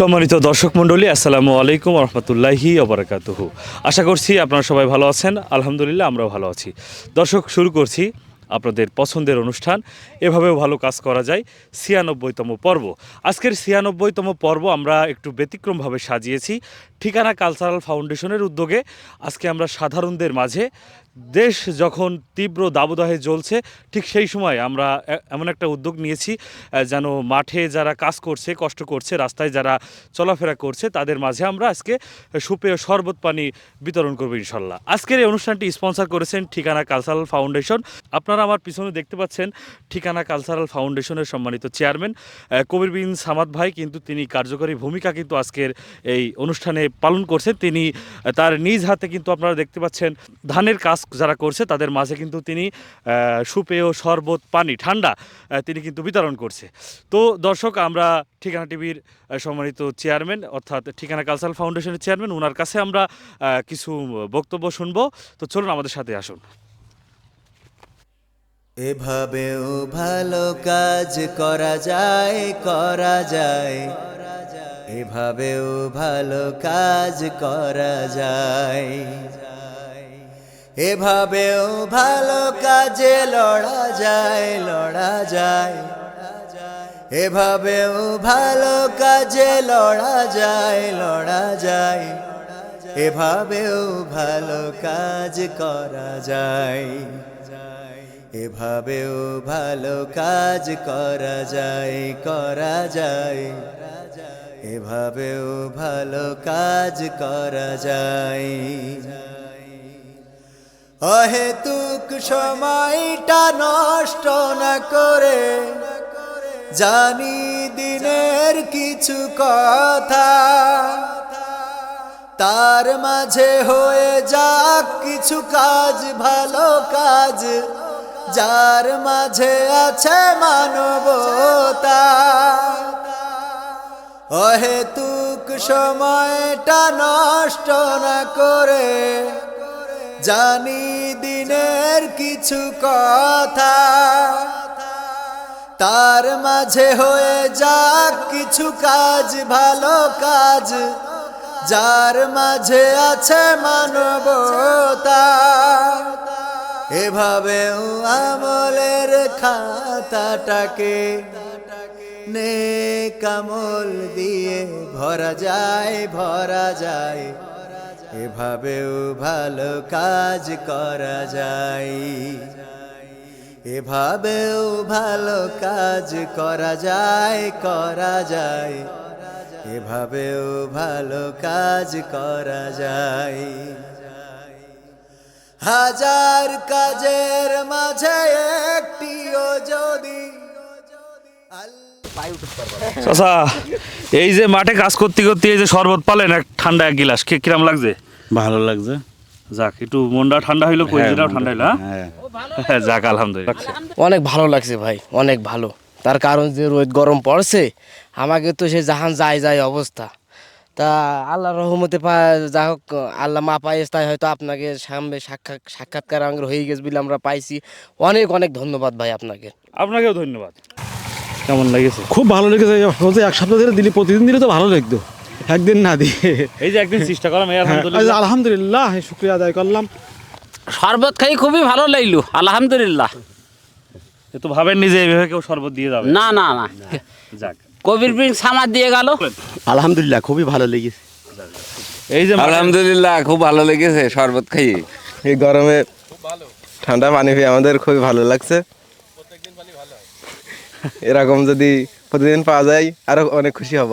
সম্মানিত দর্শক মণ্ডলী, আসসালামু আলাইকুম রহমতুল্লাহি অবরাকাতুহু আশা করছি আপনারা সবাই ভালো আছেন। আলহামদুলিল্লাহ আমরাও ভালো আছি। দর্শক, শুরু করছি আপনাদের পছন্দের অনুষ্ঠান। এভাবেও ভালো কাজ করা যায়। ছিয়ানব্বইতম পর্ব। আজকের ছিয়ানব্বইতম পর্ব আমরা একটু ব্যতিক্রমভাবে সাজিয়েছি। ঠিকানা কালচারাল ফাউন্ডেশনের উদ্যোগে। আজকে আমরা সাধারণদের মাঝে দেশ যখন তীব্র দাবদাহে জ্বলছে, ঠিক সেই সময় আমরা এমন একটা উদ্যোগ নিয়েছি যেন মাঠে যারা কাজ করছে, কষ্ট করছে, রাস্তায় যারা চলাফেরা করছে, তাদের মাঝে আমরা আজকে সুপেয় শরবত পানি বিতরণ করব ইনশাল্লাহ। আজকের এই অনুষ্ঠানটি স্পন্সর করেছেন ঠিকানা কালচারাল ফাউন্ডেশন। আপনারা আমার পিছনে দেখতে পাচ্ছেন ঠিকানা কালচারাল ফাউন্ডেশনের সম্মানিত চেয়ারম্যান কবির বিন সামাদ ভাই, কিন্তু তিনি কার্যকরী ভূমিকা কিন্তু আজকের এই অনুষ্ঠানে পালন করছেন। তিনি তার নিজ হাতে কিন্তু আপনারা দেখতে পাচ্ছেন ধানের কাজ যারা করছে, তাদের মাঝে কিন্তু তিনি সুপেয় শরবত পানি, ঠান্ডা তিনি কিন্তু বিতরণ করছে। তো দর্শক, আমরা ঠিকানা টিভির সম্মানিত চেয়ারম্যান, অর্থাৎ ঠিকানা কালচারাল ফাউন্ডেশনের চেয়ারম্যান ওনার কাছে আমরা কিছু বক্তব্য শুনব। তো চলুন আমাদের সাথে আসুন। এভাবেও ভালো কাজ করা যায় করা যায়। এভাবেও ভালো কাজ করা যায়। এভাবেও ভালো কাজে লড়া যায় লড়া যায়। এভাবেও ভালো কাজে লড়া যায় লড়া যায়। এভাবেও ভালো কাজ করা যায়। এভাবেও ভালো কাজ করা যায় করা যায়। এভাবেও ভালো কাজ করা যায়। অহেতুক সময়টা নষ্ট না করে, জানি দিনের কিছু কথা, তার মাঝে হয়ে যাক কিছু কাজ, ভালো কাজ, যার মাঝে আছে মানবতা। অহেতুক সময়টা নষ্ট না করে জানি দিনের কিছু কথা, তার মাঝে হয়ে যাক কিছু কাজ, ভালো কাজ, যার মাঝে আছে মানবতা। এভাবেও আমলের খাতাটাকে নে কামল দিয়ে ভরা যায় ভরা যায়। এভাবেও ভালো কাজ করা যায়। এভাবেও ভালো কাজ করা যায় করা যায়। এভাবেও ভালো কাজ করা যায়। হাজার কাজের মাঝে চাচা এই যে মাঠে কাজ করতে করতে এই যে শরবত পালেন এক ঠান্ডা এক গিলাস কে কিরাম লাগছে? ভালো লাগছে। যাক একটু মনটা ঠান্ডা হইল কইজিটাও ঠান্ডা হইল হ্যাঁ? হ্যাঁ। যাক আলহামদুলিল্লাহ। অনেক ভালো লাগছে ভাই অনেক ভালো। তার কারণ যে রোদ গরম পড়ছে আমাকে তো সে জাহান যায় যায় অবস্থা। তা আল্লাহ রহমতে পা যা হোক আল্লাহ মা পাইস তাই হয়তো আপনাকে সামনে সাক্ষাৎ সাক্ষাৎকার আমাদের হয়ে গেছে বলে আমরা পাইছি। অনেক অনেক ধন্যবাদ ভাই আপনাকে। আপনাকেও ধন্যবাদ। কেমন লেগেছে? খুব ভালো লেগেছে বলতে এক সপ্তাহ ধরে দিলি প্রতিদিন দিলে তো ভালো লাগতো। একদিন না দিয়ে। এই যে একদিন চেষ্টা করলাম হ্যাঁ, আলহামদুলিল্লাহ। আলহামদুলিল্লাহ শুক্রিয়া আদায় করলাম। শরবত খাই খুবই ভালো লাগল আলহামদুলিল্লাহ। এ তো ভাবেন নিজে এইভাবে কেউ শরবত দিয়ে যাবে। না না না। যাক। কবির বিন সামাদ দিয়ে গেল। আলহামদুলিল্লাহ খুবই ভালো লেগেছে। এই যে আলহামদুলিল্লাহ খুব ভালো লেগেছে শরবত খাইয়ে। এই গরমে ঠান্ডা পানি পেয়ে আমাদের খুবই ভালো লাগছে। এরকম যদি প্রতিদিন পাওয়া যায় আরও অনেক খুশি হব।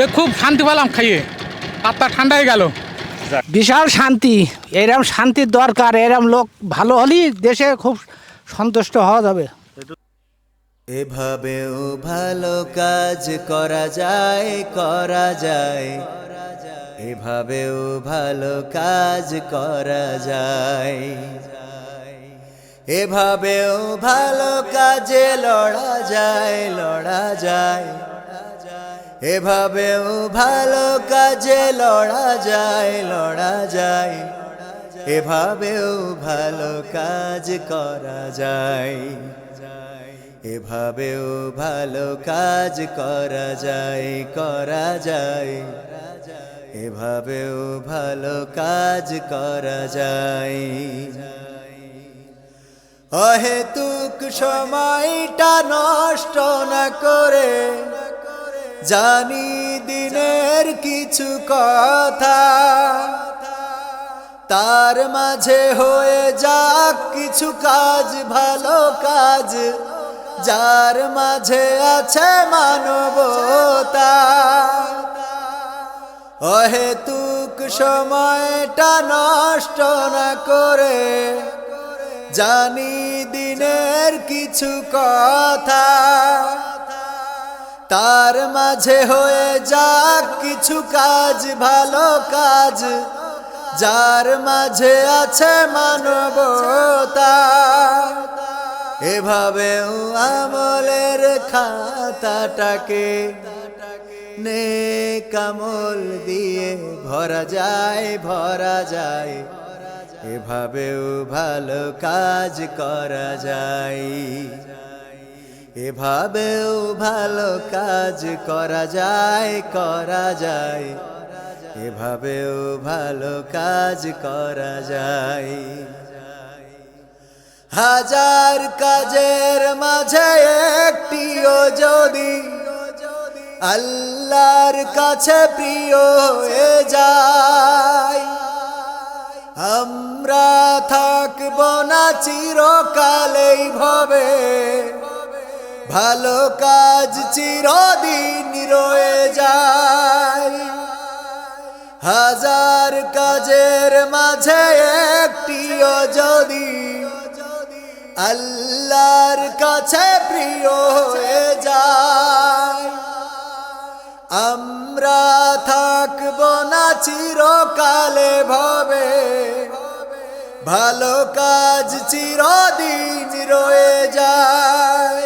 এ খুব শান্তি পেলাম খাইয়ে। আত্মা ঠান্ডা হয়ে গেল। বিশাল শান্তি এরম শান্তির দরকার এরম লোক ভালো হলেই দেশে খুব সন্তুষ্ট হওয়া যাবে। এভাবেও ভালো কাজ করা যায় করা যায়। এভাবেও ভালো কাজ করা যায়। এভাবেও ভালো কাজে লড়া যায় লড়া যায়। এভাবেও ভালো কাজে লড়া যায় লড়া যায়। এভাবেও ভালো কাজ করা যায়। এভাবেও ভালো কাজ করা যায় করা যায়। এভাবেও ভালো কাজ করা যায়। অহেতুক সময়টা নষ্ট না করে জানি দিনের কিছু কথা। তার মাঝে হয়ে যাক কিছু কাজ, ভালো কাজ। যার মাঝে আছে মানবতা। অহেতুক সময়টা নষ্ট না করে, জানি দিনের কিছু কথা। তার মাঝে হয়ে যাক কিছু কাজ, ভালো কাজ। যার মাঝে আছে মানবতা। এভাবেও আমলের খাতাটাকে নে কামল দিয়ে ভরা যায় ভরা যায়। এভাবেও ভালো কাজ করা যায়। এভাবেও ভালো কাজ করা যায় করা যায়। এভাবেও ভালো কাজ করা যায়। হাজার কাজের মাঝে একটিও যদি আল্লাহর কাছে প্রিয় হয়ে যায়, আমরা থাকব না চিরকালেই ভবে। ভালো কাজ চিরদিন রয়ে যায়। হাজার কাজের মাঝে একটিও যদি আল্লাহর কাছে প্রিয় হয়ে যায় আমরা থাকব না চিরকালে ভবে। ভালো কাজ চিরদিন রয়ে যায়।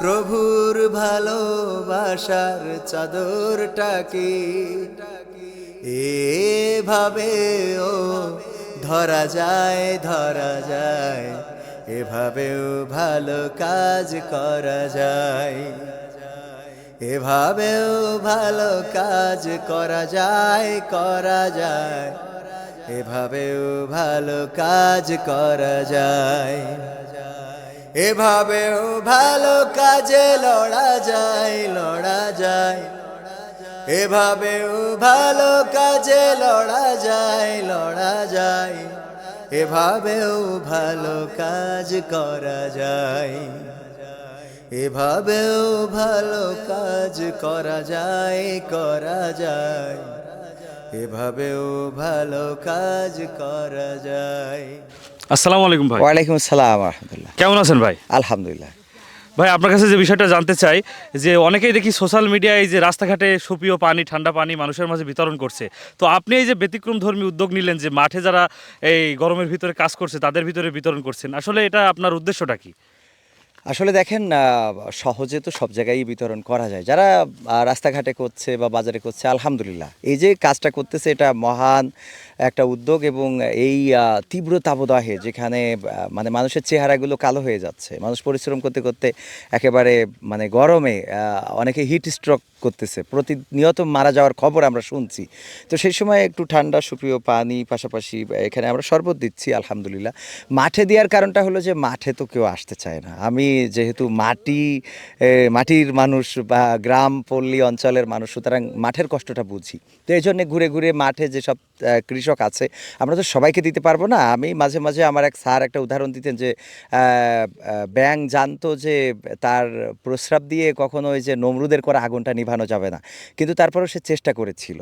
প্রভুর ভালোবাসার চাদরটাকে এভাবে ও ধরা যায় ধরা যায়। এভাবেও ভালো কাজ করা যায়। এভাবেও ভালো কাজ করা যায় করা যায়। এভাবেও ভালো কাজ করা যায়। এভাবেও ভালো কাজে লড়া যায় লড়া যায়। এভাবেও ভালো কাজে লড়া যায় লড়া যায়। এভাবেও ভালো কাজ করা যায়। এভাবেও ভালো কাজ করা যায় করা যায়। এভাবেও ভালো কাজ করা যায়। আসসালামু আলাইকুম ভাই। ওয়ালাইকুম আসসালাম আলহামদুলিল্লাহ কেমন আছেন ভাই? আলহামদুলিল্লাহ। ভাই, আপনার কাছে যে বিষয়টা জানতে চাই, যে অনেকেই দেখি সোশ্যাল মিডিয়ায় যে রাস্তাঘাটে সুপীয় পানি, ঠান্ডা পানি মানুষের মাঝে বিতরণ করছে। তো আপনি এই যে ব্যতিক্রম ধর্মী উদ্যোগ নিলেন যে মাঠে যারা এই গরমের ভিতরে কাজ করছে, তাদের ভিতরে বিতরণ করছেন, আসলে এটা আপনার উদ্দেশ্যটা কি? আসলে দেখেন সহজে তো সব জায়গায় বিতরণ করা যায়। যারা রাস্তাঘাটে করছে বা বাজারে করছে, আলহামদুলিল্লাহ। এই যে কাজটা করতেছে, এটা মহান একটা উদ্যোগ এবং এই তীব্র তাপদাহে যেখানে মানে মানুষের চেহারাগুলো কালো হয়ে যাচ্ছে। মানুষ পরিশ্রম করতে করতে একেবারে মানে গরমে অনেকে হিট স্ট্রোক করতেছে। প্রতিনিয়ত মারা যাওয়ার খবর আমরা শুনছি। তো সেই সময় একটু ঠান্ডা সুপ্রিয় পানি পাশাপাশি এখানে আমরা শরবত দিচ্ছি আলহামদুলিল্লাহ। মাঠে দেওয়ার কারণটা হলো যে মাঠে তো কেউ আসতে চায় না। আমি যেহেতু মাটি মাটির মানুষ বা গ্রাম পল্লী অঞ্চলের মানুষ সুতরাং মাঠের কষ্টটা বুঝি। তো এই জন্যে ঘুরে ঘুরে মাঠে যেসব আহ, কৃষক আছে। আমরা তো সবাইকে দিতে পারব না। আমি মাঝে মাঝে আমার এক স্যার একটা উদাহরণ দিতেন যে ব্যাং জানতো যে তার প্রস্রাব দিয়ে কখনো ওই যে নমরুদের করা আগুনটা নিভানো যাবে না। কিন্তু তারপরেও সে চেষ্টা করেছিল।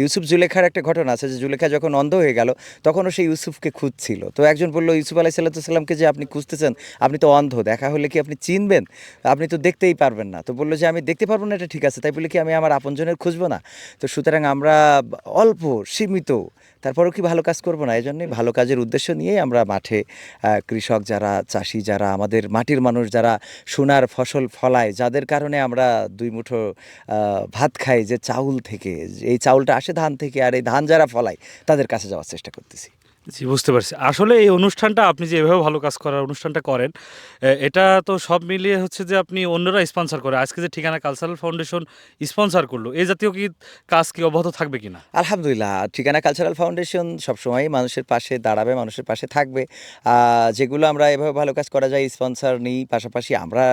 ইউসুফ জুলেখার একটা ঘটনা আছে যে জুলেখা যখন অন্ধ হয়ে গেল, তখনও সে ইউসুফকে খুঁজছিল। তো একজন বলল, ইউসুফ আলাহি সাল্লামকে যে আপনি খুঁজতেছেন, আপনি তো অন্ধ, দেখা হলে কি আপনি চিনবেন? আপনি তো দেখতেই পারবেন না। তো বলল যে, আমি দেখতে পারব না, এটা ঠিক আছে। তাই বলে কি, আমি আমার আপনজনের খুঁজবো না? তো সুতরাং আমরা অল্প সীমিত তারপরেও কি ভালো কাজ করব না? এই জন্যই ভালো কাজের উদ্দেশ্য নিয়েই আমরা মাঠে কৃষক যারা, চাষি যারা, আমাদের মাটির মানুষ যারা সোনার ফসল ফলায়, যাদের কারণে আমরা দুই মুঠো ভাত খাই যে চাউল থেকে এই চাউলটা আসে ধান থেকে আর এই ধান যারা ফলায় তাদের কাছে যাওয়ার চেষ্টা করতেছি। জি, বুঝতে পারছি। আসলে এই অনুষ্ঠানটা আপনি যে এভাবে ভালো কাজ করার অনুষ্ঠানটা করেন এটা তো সব মিলিয়ে হচ্ছে যে আপনি অন্যরা স্পন্সর করে। আজকে যে ঠিকানা কালচারাল ফাউন্ডেশন স্পন্সর করল এই জাতীয় কি কাজ কি অব্যাহত থাকবে কিনা? আলহামদুলিল্লাহ, ঠিকানা কালচারাল ফাউন্ডেশন সবসময় মানুষের পাশে দাঁড়াবে, মানুষের পাশে থাকবে। যেগুলো আমরা এভাবে ভালো কাজ করা যায় স্পন্সর নিই, পাশাপাশি আমরা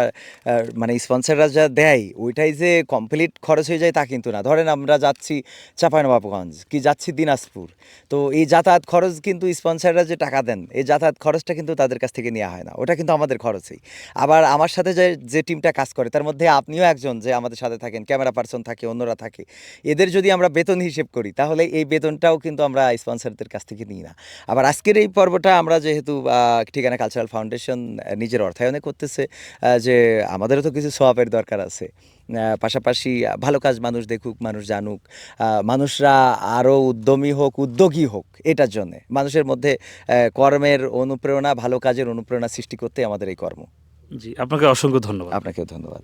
মানে স্পন্সররা যা দেয়, ওইটাই যে কমপ্লিট খরচ হয়ে যায় তা কিন্তু না। ধরেন আমরা যাচ্ছি চাঁপাইনবাবগঞ্জ, কি যাচ্ছি দিনাজপুর, তো এই যাতায়াত খরচ কিন্তু স্পন্সররা যে টাকা দেন, এই যাতায়াত খরচটা কিন্তু তাদের কাছ থেকে নেওয়া হয় না। ওটা কিন্তু আমাদের খরচেই। আবার আমার সাথে যে যে টিমটা কাজ করে, তার মধ্যে আপনিও একজন যে আমাদের সাথে থাকেন ক্যামেরা পার্সন থাকে, অন্যরা থাকে। এদের যদি আমরা বেতন হিসেব করি, তাহলে এই বেতনটাও কিন্তু আমরা স্পন্সরদের কাছ থেকে নিই না। আবার আজকের এই পর্বটা আমরা যেহেতু ঠিকানা কালচারাল ফাউন্ডেশন নিজের অর্থায়নে করতেছে যে আমাদেরও তো কিছু সোয়াবের দরকার আছে। পাশাপাশি ভালো কাজ মানুষ দেখুক মানুষ জানুক মানুষরা আরও উদ্যমী হোক উদ্যোগী হোক এটার জন্যে। মানুষের মধ্যে কর্মের অনুপ্রেরণা ভালো কাজের অনুপ্রেরণা সৃষ্টি করতে আমাদের এই কর্ম। জি আপনাকে অসংখ্য ধন্যবাদ। আপনাকেও ধন্যবাদ।